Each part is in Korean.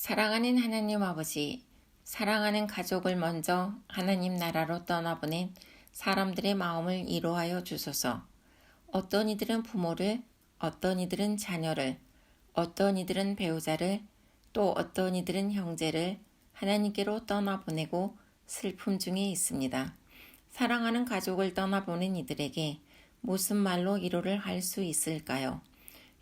사랑하는 하나님 아버지, 사랑하는 가족을 먼저 하나님 나라로 떠나보낸 사람들의 마음을 이로하여 주소서. 어떤 이들은 부모를, 어떤 이들은 자녀를, 어떤 이들은 배우자를, 또 어떤 이들은 형제를 하나님께로 떠나보내고 슬픔 중에 있습니다. 사랑하는 가족을 떠나보낸 이들에게 무슨 말로 위로를 할 수 있을까요?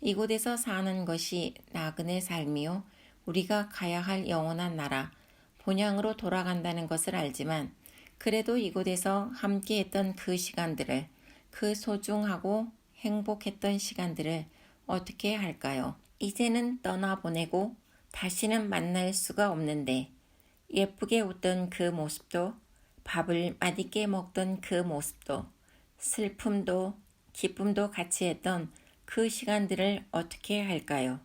이곳에서 사는 것이 나그네 삶이요. 우리가 가야 할 영원한 나라, 본향으로 돌아간다는 것을 알지만, 그래도 이곳에서 함께 했던 그 시간들을, 그 소중하고 행복했던 시간들을 어떻게 할까요? 이제는 떠나보내고 다시는 만날 수가 없는데, 예쁘게 웃던 그 모습도, 밥을 맛있게 먹던 그 모습도, 슬픔도 기쁨도 같이 했던 그 시간들을 어떻게 할까요?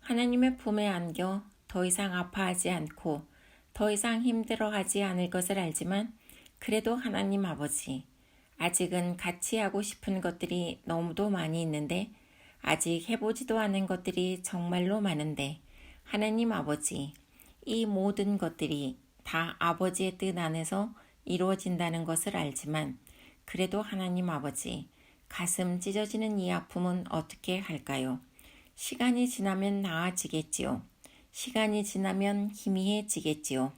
하나님의 품에 안겨 더 이상 아파하지 않고 더 이상 힘들어하지 않을 것을 알지만 그래도 하나님 아버지 아직은 같이 하고 싶은 것들이 너무도 많이 있는데 아직 해보지도 않은 것들이 정말로 많은데 하나님 아버지 이 모든 것들이 다 아버지의 뜻 안에서 이루어진다는 것을 알지만 그래도 하나님 아버지 가슴 찢어지는 이 아픔은 어떻게 할까요? 시간이 지나면 나아지겠지요. 시간이 지나면 희미해지겠지요.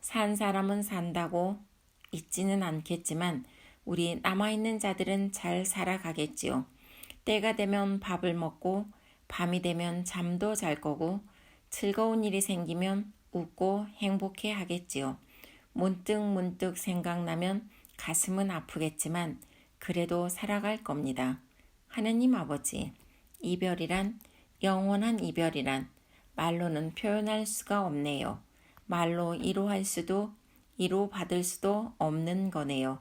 산 사람은 산다고 있지는 않겠지만 우리 남아있는 자들은 잘 살아가겠지요. 때가 되면 밥을 먹고 밤이 되면 잠도 잘 거고 즐거운 일이 생기면 웃고 행복해 하겠지요. 문득 문득 생각나면 가슴은 아프겠지만 그래도 살아갈 겁니다. 하나님 아버지, 이별이란 영원한 이별이란 말로는 표현할 수가 없네요. 말로 이루할 수도 이루 받을 수도 없는 거네요.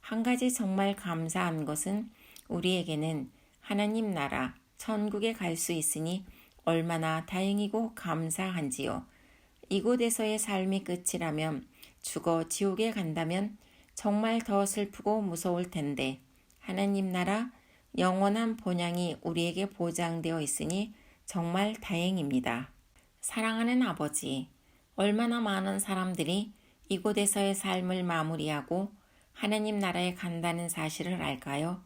한 가지 정말 감사한 것은 우리에게는 하나님 나라 천국에 갈 수 있으니 얼마나 다행이고 감사한지요. 이곳에서의 삶이 끝이라면 죽어 지옥에 간다면 정말 더 슬프고 무서울 텐데 하나님 나라 영원한 본향이 우리에게 보장되어 있으니 정말 다행입니다. 사랑하는 아버지, 얼마나 많은 사람들이 이곳에서의 삶을 마무리하고 하나님 나라에 간다는 사실을 알까요?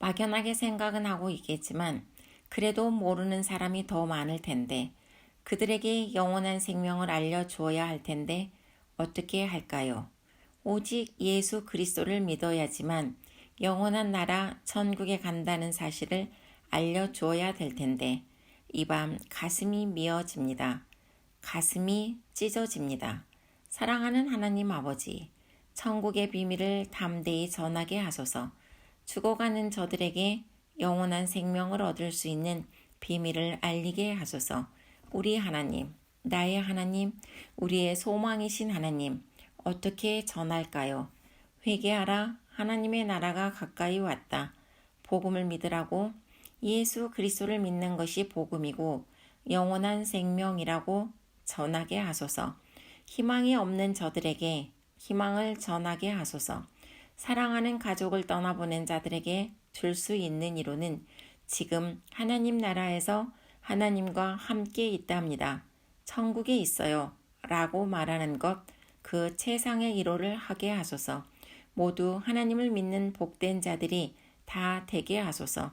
막연하게 생각은 하고 있겠지만 그래도 모르는 사람이 더 많을 텐데 그들에게 영원한 생명을 알려주어야 할 텐데 어떻게 할까요? 오직 예수 그리스도를 믿어야지만 영원한 나라 천국에 간다는 사실을 알려주어야 될 텐데 이 밤 가슴이 미어집니다. 가슴이 찢어집니다. 사랑하는 하나님 아버지, 천국의 비밀을 담대히 전하게 하소서 죽어가는 저들에게 영원한 생명을 얻을 수 있는 비밀을 알리게 하소서 우리 하나님, 나의 하나님, 우리의 소망이신 하나님, 어떻게 전할까요? 회개하라. 하나님의 나라가 가까이 왔다. 복음을 믿으라고 예수 그리스도를 믿는 것이 복음이고 영원한 생명이라고 전하게 하소서. 희망이 없는 저들에게 희망을 전하게 하소서. 사랑하는 가족을 떠나보낸 자들에게 줄 수 있는 이로는 지금 하나님 나라에서 하나님과 함께 있답니다. 천국에 있어요. 라고 말하는 것, 그 최상의 이로를 하게 하소서. 모두 하나님을 믿는 복된 자들이 다 되게 하소서.